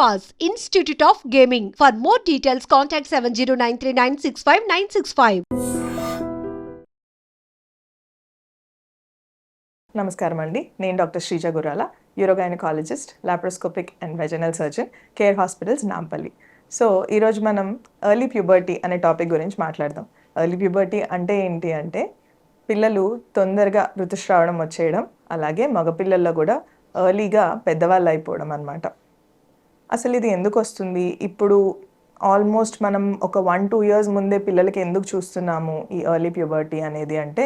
Pass institute of gaming for more details contact seven zero nine three nine six five nine six five నమస్కారం అండి. నేను doctor Sreeja Gurala urogynaecologist laparoscopic and vaginal surgeon care hospitals Nampally so ఈరోజు మనం early puberty అనే topic గురించి మాట్లాడదాం. Early puberty అంటే ఏంటి అంటే పిల్లలు తొందరగా ఋతుస్రావడం వచ్చేయడం అలాగే మగపిల్లల్లో కూడా ఎర్లీగా పెద్దవాళ్ళు అయిపోవడం అనమాట అసలు ఇది ఎందుకు వస్తుంది? ఇప్పుడు ఆల్మోస్ట్ మనం ఒక వన్ టూ ఇయర్స్ ముందే పిల్లలకి ఎందుకు చూస్తున్నాము ఈ ఎర్లీ ప్యూబర్టీ అనేది అంటే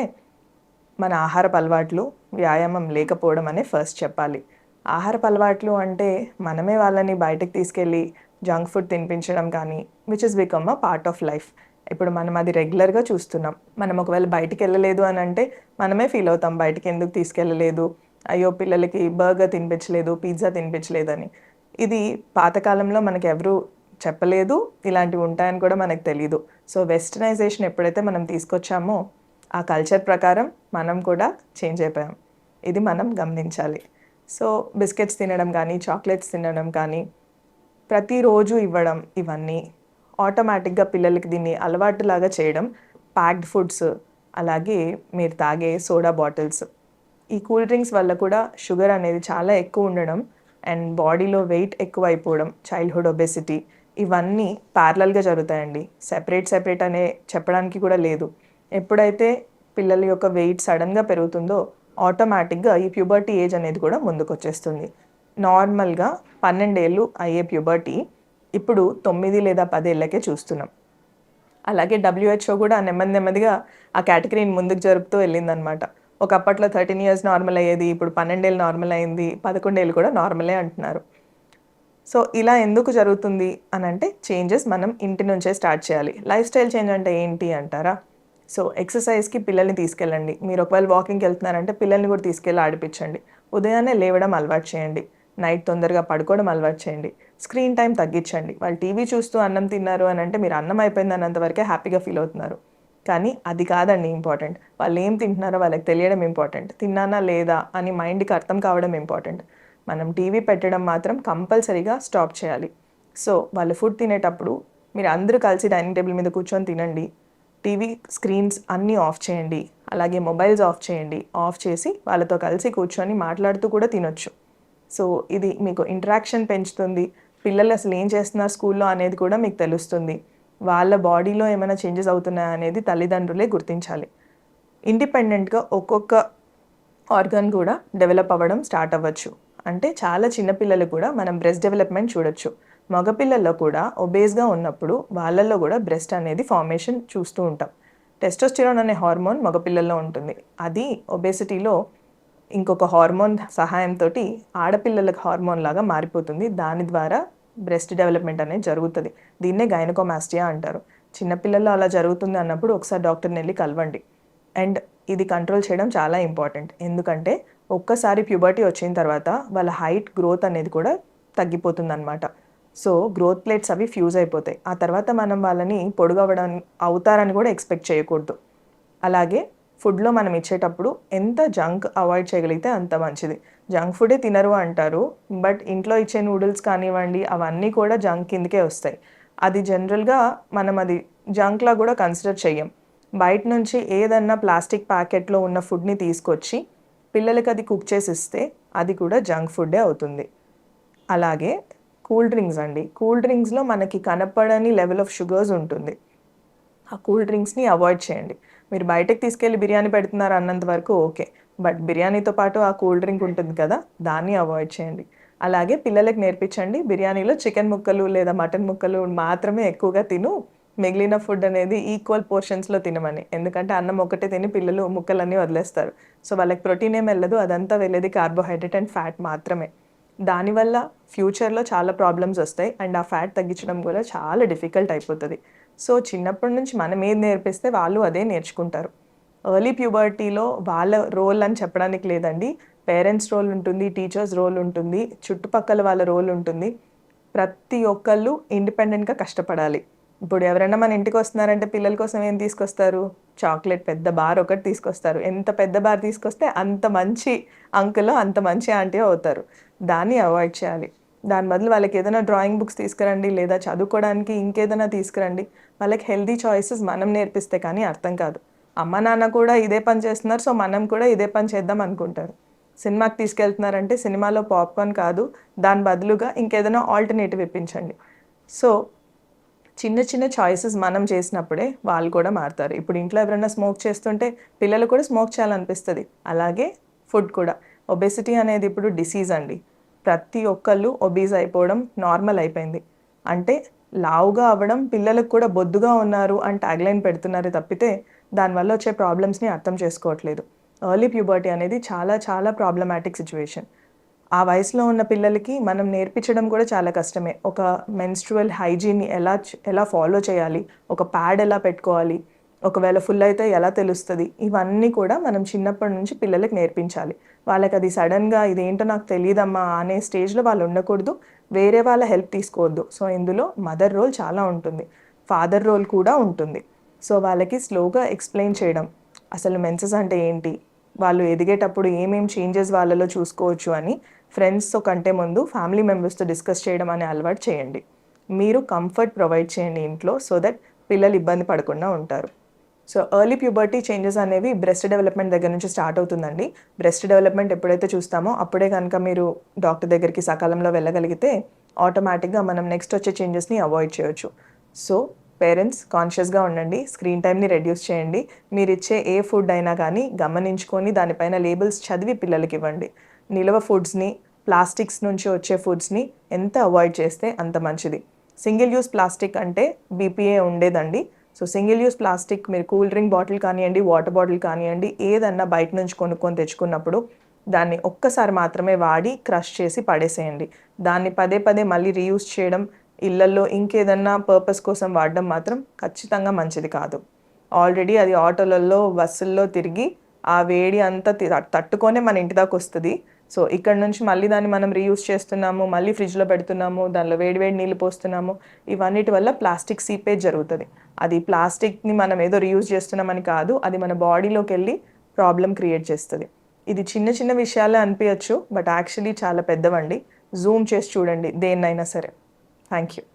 మన ఆహారపు అలవాట్లు వ్యాయామం లేకపోవడం అనే ఫస్ట్ చెప్పాలి. ఆహారపు అలవాట్లు అంటే మనమే వాళ్ళని బయటకు తీసుకెళ్ళి జంక్ ఫుడ్ తినిపించడం కానీ which is become a part of life ఇప్పుడు మనం అది రెగ్యులర్గా చూస్తున్నాం. మనం ఒకవేళ బయటికి వెళ్ళలేదు అని అంటే మనమే ఫీల్ అవుతాం బయటికి ఎందుకు తీసుకెళ్ళలేదు? అయ్యో పిల్లలకి బర్గర్ తినిపించలేదు పిజ్జా తినిపించలేదని. ఇది పాతకాలంలో మనకి ఎవరు చెప్పలేదు. ఇలాంటివి ఉంటాయని కూడా మనకు తెలియదు సో వెస్టర్నైజేషన్ ఎప్పుడైతే మనం తీసుకొచ్చామో ఆ కల్చర్ ప్రకారం మనం కూడా చేంజ్ అయిపోయాం. ఇది మనం గమనించాలి. సో బిస్కెట్స్ తినడం కానీ చాక్లెట్స్ తినడం కానీ ప్రతిరోజు ఇవ్వడం ఇవన్నీ ఆటోమేటిక్గా పిల్లలకి దీన్ని అలవాటులాగా చేయడం ప్యాక్డ్ ఫుడ్స్ అలాగే మీరు తాగే సోడా బాటిల్స్ ఈ కూల్ డ్రింక్స్ వల్ల కూడా షుగర్ అనేది చాలా ఎక్కువ ఉండడం అండ్ బాడీలో వెయిట్ ఎక్కువ అయిపోవడం చైల్డ్హుడ్ ఒబెసిటీ ఇవన్నీ ప్యారలల్గా జరుగుతాయండి. సెపరేట్ సెపరేట్ అనే చెప్పడానికి కూడా లేదు. ఎప్పుడైతే పిల్లల యొక్క వెయిట్ సడన్గా పెరుగుతుందో ఆటోమేటిక్గా ఈ ప్యూబర్టీ ఏజ్ అనేది కూడా ముందుకు వచ్చేస్తుంది నార్మల్గా పన్నెండేళ్ళు అయ్యే ప్యూబర్టీ ఇప్పుడు తొమ్మిది లేదా పదేళ్ళకే చూస్తున్నాం. అలాగే డబ్ల్యూహెచ్ఓ కూడా నెమ్మది నెమ్మదిగా ఆ కేటగిరీని ముందుకు జరుపుతూ వెళ్ళిందనమాట. ఒకప్పట్లో థర్టీన్ ఇయర్స్ నార్మల్ అయ్యేది ఇప్పుడు పన్నెండేళ్ళు నార్మల్ అయింది పదకొండేళ్ళు కూడా నార్మలే అంటున్నారు. సో ఇలా ఎందుకు జరుగుతుంది అని అంటే చేంజెస్ మనం ఇంటి నుంచే స్టార్ట్ చేయాలి. లైఫ్ స్టైల్ చేంజ్ అంటే ఏంటి అంటారా? సో ఎక్సర్సైజ్కి పిల్లల్ని తీసుకెళ్ళండి. మీరు ఒకవేళ వాకింగ్కి వెళ్తున్నారంటే పిల్లల్ని కూడా తీసుకెళ్ళి ఆడిపించండి. ఉదయాన్నే లేవడం అలవాటు చేయండి. నైట్ తొందరగా పడుకోవడం అలవాటు చేయండి. స్క్రీన్ టైం తగ్గించండి. వాళ్ళు టీవీ చూస్తూ అన్నం తిన్నారు అని అంటే మీరు అన్నం అయిపోయింది అన్నంతవరకే హ్యాపీగా ఫీల్ అవుతున్నారు. కానీ అది కాదండి ఇంపార్టెంట్. వాళ్ళు ఏం తింటున్నారో వాళ్ళకి తెలియడం ఇంపార్టెంట్. తిన్నానా లేదా అని మైండ్కి అర్థం కావడం ఇంపార్టెంట్. మనం టీవీ పెట్టడం మాత్రం కంపల్సరీగా స్టాప్ చేయాలి. సో వాళ్ళు ఫుడ్ తినేటప్పుడు మీరు అందరూ కలిసి డైనింగ్ టేబుల్ మీద కూర్చొని తినండి. టీవీ స్క్రీన్స్ అన్నీ ఆఫ్ చేయండి. అలాగే మొబైల్స్ ఆఫ్ చేయండి. ఆఫ్ చేసి వాళ్ళతో కలిసి కూర్చొని మాట్లాడుతూ కూడా తినొచ్చు. సో ఇది మీకు ఇంటరాక్షన్ పెంచుతుంది. పిల్లలు అసలు ఏం చేస్తున్నారు స్కూల్లో అనేది కూడా మీకు తెలుస్తుంది. వాళ్ళ బాడీలో ఏమైనా చేంజెస్ అవుతున్నాయా అనేది తల్లిదండ్రులే గుర్తించాలి. ఇండిపెండెంట్గా ఒక్కొక్క ఆర్గన్ కూడా డెవలప్ అవ్వడం స్టార్ట్ అవ్వచ్చు. అంటే చాలా చిన్నపిల్లలు కూడా మనం బ్రెస్ట్ డెవలప్మెంట్ చూడొచ్చు. మగపిల్లల్లో కూడా ఒబేస్గా ఉన్నప్పుడు వాళ్ళల్లో కూడా బ్రెస్ట్ అనేది ఫార్మేషన్ చూస్తూ ఉంటాం. టెస్టోస్టిరాన్ అనే హార్మోన్ మగపిల్లల్లో ఉంటుంది. అది ఒబేసిటీలో ఇంకొక హార్మోన్ సహాయంతో ఆడపిల్లలకు హార్మోన్ లాగా మారిపోతుంది. దాని ద్వారా బ్రెస్ట్ డెవలప్మెంట్ అనేది జరుగుతుంది. దీన్నే గైనకోమాస్టియా అంటారు. చిన్నపిల్లల్లో అలా జరుగుతుంది అన్నప్పుడు ఒకసారి డాక్టర్ని వెళ్ళి కలవండి. అండ్ ఇది కంట్రోల్ చేయడం చాలా ఇంపార్టెంట్ ఎందుకంటే ఒక్కసారి ప్యూబర్టీ వచ్చిన తర్వాత వాళ్ళ హైట్ గ్రోత్ అనేది కూడా తగ్గిపోతుందన్నమాట. సో గ్రోత్ ప్లేట్స్ అవి ఫ్యూజ్ అయిపోతాయి. ఆ తర్వాత మనం వాళ్ళని పొడుగవడం అవుతారని కూడా ఎక్స్పెక్ట్ చేయకూడదు. అలాగే ఫుడ్లో మనం ఇచ్చేటప్పుడు ఎంత జంక్ అవాయిడ్ చేయగలిగితే అంత మంచిది. జంక్ ఫుడే తినరు అంటారు. బట్ ఇంట్లో ఇచ్చే నూడిల్స్ కానివ్వండి అవన్నీ కూడా జంక్ కిందకే వస్తాయి. అది జనరల్గా మనం అది జంక్లా కూడా కన్సిడర్ చెయ్యం. బయట నుంచి ఏదన్నా ప్లాస్టిక్ ప్యాకెట్లో ఉన్న ఫుడ్ని తీసుకొచ్చి పిల్లలకి అది కుక్ చేసి ఇస్తే అది కూడా జంక్ ఫుడ్డే అవుతుంది. అలాగే కూల్ డ్రింక్స్ అండి. కూల్ డ్రింక్స్లో మనకి కనపడని లెవెల్ ఆఫ్ షుగర్స్ ఉంటుంది. ఆ కూల్ డ్రింక్స్ని అవాయిడ్ చేయండి. మీరు బయటకు తీసుకెళ్ళి బిర్యానీ పెడుతున్నారు అన్నంత వరకు ఓకే. బట్ బిర్యానీతో పాటు ఆ కూల్ డ్రింక్ ఉంటుంది కదా దాన్ని అవాయిడ్ చేయండి. అలాగే పిల్లలకు నేర్పించండి బిర్యానీలో చికెన్ ముక్కలు లేదా మటన్ ముక్కలు మాత్రమే ఎక్కువగా తిను. మిగిలిన ఫుడ్ అనేది ఈక్వల్ పోర్షన్స్లో తినమని. ఎందుకంటే అన్నం ఒకటే తిని పిల్లలు ముక్కలన్నీ వదిలేస్తారు. సో వాళ్ళకి ప్రోటీన్ ఏం వెళ్ళదు అదంతా వెళ్ళేది కార్బోహైడ్రేట్ అండ్ ఫ్యాట్ మాత్రమే. దానివల్ల ఫ్యూచర్లో చాలా ప్రాబ్లమ్స్ వస్తాయి అండ్ ఆ ఫ్యాట్ తగ్గించడం కూడా చాలా డిఫికల్ట్ అయిపోతుంది. సో చిన్నప్పటి నుంచి మనం ఏది నేర్పిస్తే వాళ్ళు అదే నేర్చుకుంటారు. ఎర్లీ ప్యూబర్టీలో వాళ్ళ రోల్ అని చెప్పడానికి లేదండి. పేరెంట్స్ రోల్ ఉంటుంది టీచర్స్ రోల్ ఉంటుంది చుట్టుపక్కల వాళ్ళ రోల్ ఉంటుంది. ప్రతి ఒక్కళ్ళు ఇండిపెండెంట్గా కష్టపడాలి. ఇప్పుడు ఎవరైనా మన ఇంటికి వస్తున్నారంటే పిల్లల కోసం ఏం తీసుకొస్తారు? చాక్లెట్ పెద్ద బార్ ఒకటి తీసుకొస్తారు. ఎంత పెద్ద బార్ తీసుకొస్తే అంత మంచి అంకుల్ అంత మంచి ఆంటీ అవుతారు. దాన్ని అవాయిడ్ చేయాలి. దాని బదులు వాళ్ళకి ఏదైనా డ్రాయింగ్ బుక్స్ తీసుకురండి లేదా చదువుకోవడానికి ఇంకేదైనా తీసుకురండి. వాళ్ళకి హెల్దీ చాయిసెస్ మనం నేర్పిస్తే కానీ అర్థం కాదు. అమ్మ నాన్న కూడా ఇదే పని చేస్తున్నారు సో మనం కూడా ఇదే పని చేద్దాం అనుకుంటారు. సినిమాకి తీసుకెళ్తున్నారంటే సినిమాలో పాప్కార్న్ కాదు దాని బదులుగా ఇంకేదైనా ఆల్టర్నేటివ్ ఇప్పించండి. సో చిన్న చిన్న చాయిసెస్ మనం చేసినప్పుడే వాళ్ళు కూడా మారుతారు. ఇప్పుడు ఇంట్లో ఎవరైనా స్మోక్ చేస్తుంటే పిల్లలు కూడా స్మోక్ చేయాలనిపిస్తుంది. అలాగే ఫుడ్ కూడా. ఒబెసిటీ అనేది ఇప్పుడు డిసీజ్ అండి. ప్రతి ఒక్కళ్ళు ఒబీజ్ అయిపోవడం నార్మల్ అయిపోయింది. అంటే లావుగా అవ్వడం పిల్లలకు కూడా బొద్దుగా ఉన్నారు అని ట్యాగ్లైన్ పెడుతున్నారు తప్పితే దానివల్ల వచ్చే ప్రాబ్లమ్స్ని అర్థం చేసుకోవట్లేదు. ఎర్లీ ప్యూబర్టీ అనేది చాలా చాలా ప్రాబ్లమాటిక్ సిచ్యువేషన్ ఆ వయసులో ఉన్న పిల్లలకి మనం నేర్పించడం కూడా చాలా కష్టమే. ఒక మెన్స్ట్రువల్ హైజీన్ని ఎలా ఎలా ఫాలో చేయాలి? ఒక ప్యాడ్ ఎలా పెట్టుకోవాలి? ఒకవేళ ఫుల్ అయితే ఎలా తెలుస్తుంది? ఇవన్నీ కూడా మనం చిన్నప్పటి నుంచి పిల్లలకి నేర్పించాలి. వాళ్ళకి అది సడన్గా ఇదేంటో నాకు తెలియదమ్మా అనే స్టేజ్లో వాళ్ళు ఉండకూడదు. వేరే వాళ్ళ హెల్ప్ తీసుకోవద్దు. సో ఇందులో మదర్ రోల్ చాలా ఉంటుంది. ఫాదర్ రోల్ కూడా ఉంటుంది. సో వాళ్ళకి స్లోగా ఎక్స్ప్లెయిన్ చేయడం. అసలు మెన్సెస్ అంటే ఏంటి? వాళ్ళు ఎదిగేటప్పుడు ఏమేం చేంజెస్ వాళ్ళలో చూసుకోవచ్చు అని ఫ్రెండ్స్తో కంటే ముందు ఫ్యామిలీ మెంబర్స్తో డిస్కస్ చేయడం అనే అలవాటు చేయండి. మీరు కంఫర్ట్ ప్రొవైడ్ చేయండి ఇంట్లో సో దట్ పిల్లలు ఇబ్బంది పడకుండా ఉంటారు. సో ఎర్లీ ప్యూబర్టీ చేంజెస్ అనేవి బ్రెస్ట్ డెవలప్మెంట్ దగ్గర నుంచి స్టార్ట్ అవుతుందండి. బ్రెస్ట్ డెవలప్మెంట్ ఎప్పుడైతే చూస్తామో అప్పుడే కనుక మీరు డాక్టర్ దగ్గరికి సకాలంలో వెళ్ళగలిగితే ఆటోమేటిక్గా మనం నెక్స్ట్ వచ్చే చేంజెస్ని అవాయిడ్ చేయొచ్చు. సో పేరెంట్స్ కాన్షియస్గా ఉండండి స్క్రీన్ టైంని రెడ్యూస్ చేయండి. మీరు ఇచ్చే ఏ ఫుడ్ అయినా కానీ గమనించుకొని దానిపైన లేబుల్స్ చదివి పిల్లలకి ఇవ్వండి. నిలవ ఫుడ్స్ని ప్లాస్టిక్స్ నుంచి వచ్చే ఫుడ్స్ని ఎంత అవాయిడ్ చేస్తే అంత మంచిది. సింగిల్ యూస్ ప్లాస్టిక్ అంటే బీపీఏ ఉండేదండి. సో సింగిల్ యూస్ ప్లాస్టిక్ మీరు కూల్ డ్రింక్ బాటిల్ కానివ్వండి వాటర్ బాటిల్ కానివ్వండి ఏదన్నా బయట నుంచి కొనుక్కొని తెచ్చుకున్నప్పుడు దాన్ని ఒక్కసారి మాత్రమే వాడి క్రష్ చేసి పడేసేయండి. దాన్ని పదే పదే మళ్ళీ రీయూస్ చేయడం ఇళ్ళల్లో ఇంకేదన్నా పర్పస్ కోసం వాడడం మాత్రం ఖచ్చితంగా మంచిది కాదు. ఆల్రెడీ అది ఆటోలలో బస్సుల్లో తిరిగి ఆ వేడి అంతా తట్టుకొనే మన ఇంటి దాకా వస్తుంది. సో ఇక్కడ నుంచి మళ్ళీ దాన్ని మనం రీయూస్ చేస్తున్నాము మళ్ళీ ఫ్రిడ్జ్లో పెడుతున్నాము దానిలో వేడి వేడి నీళ్ళు పోస్తున్నాము ఇవన్నిటి వల్ల ప్లాస్టిక్ సీపేజ్ జరుగుతుంది. అది ప్లాస్టిక్ని మనం ఏదో రీయూజ్ చేస్తున్నామని కాదు అది మన బాడీలోకి వెళ్ళి ప్రాబ్లం క్రియేట్ చేస్తుంది. ఇది చిన్న చిన్న విషయాలే అనిపించచ్చు బట్ యాక్చువల్లీ చాలా పెద్దవండి. జూమ్ చేసి చూడండి దేన్నైనా సరే. Thank you.